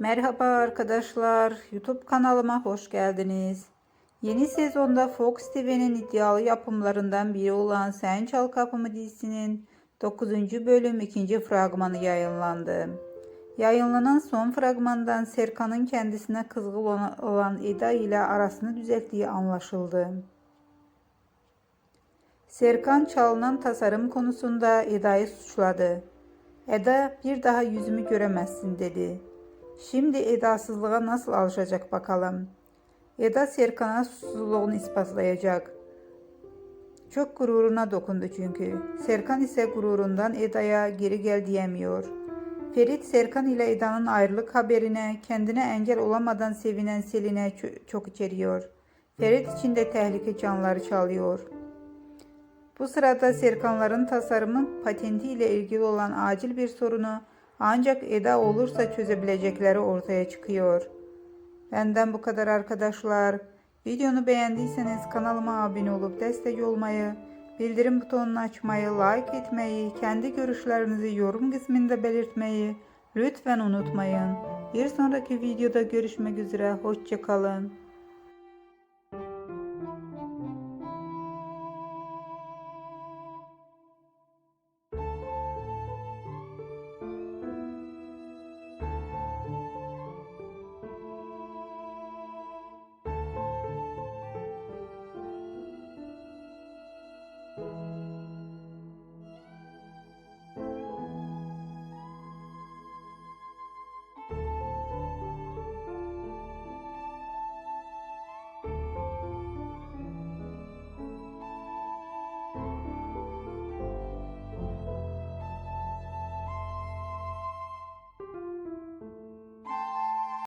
Merhaba arkadaşlar, YouTube kanalıma hoş geldiniz. Yeni sezonda Fox TV'nin iddialı yapımlarından biri olan Sen Çal Kapımı dizisinin 9. bölüm 2. fragmanı yayınlandı. Yayınlanan son fragmandan Serkan'ın kendisine kızgın olan- Eda ile arasını düzelttiği anlaşıldı. Serkan çalınan tasarım konusunda Eda'yı suçladı. Eda bir daha yüzümü göremezsin dedi. Şimdi edasızlığa nasıl alışacak bakalım. Eda Serkan'a susuzluğunu ispatlayacak. Çok gururuna dokundu çünkü. Serkan ise gururundan Eda'ya geri gel diyemiyor. Ferit Serkan ile Eda'nın ayrılık haberine kendine engel olamadan sevinen Selin'e çok içeriyor. Ferit için de tehlike canları çalıyor. Bu sırada Serkanların tasarımın patenti ile ilgili olan acil bir sorunu ancak Eda olursa çözebilecekleri ortaya çıkıyor. Benden bu kadar arkadaşlar. Videonu beğendiyseniz kanalıma abone olup destek olmayı, bildirim butonunu açmayı, like etmeyi, kendi görüşlerinizi yorum kısmında belirtmeyi lütfen unutmayın. Bir sonraki videoda görüşmek üzere. Hoşçakalın.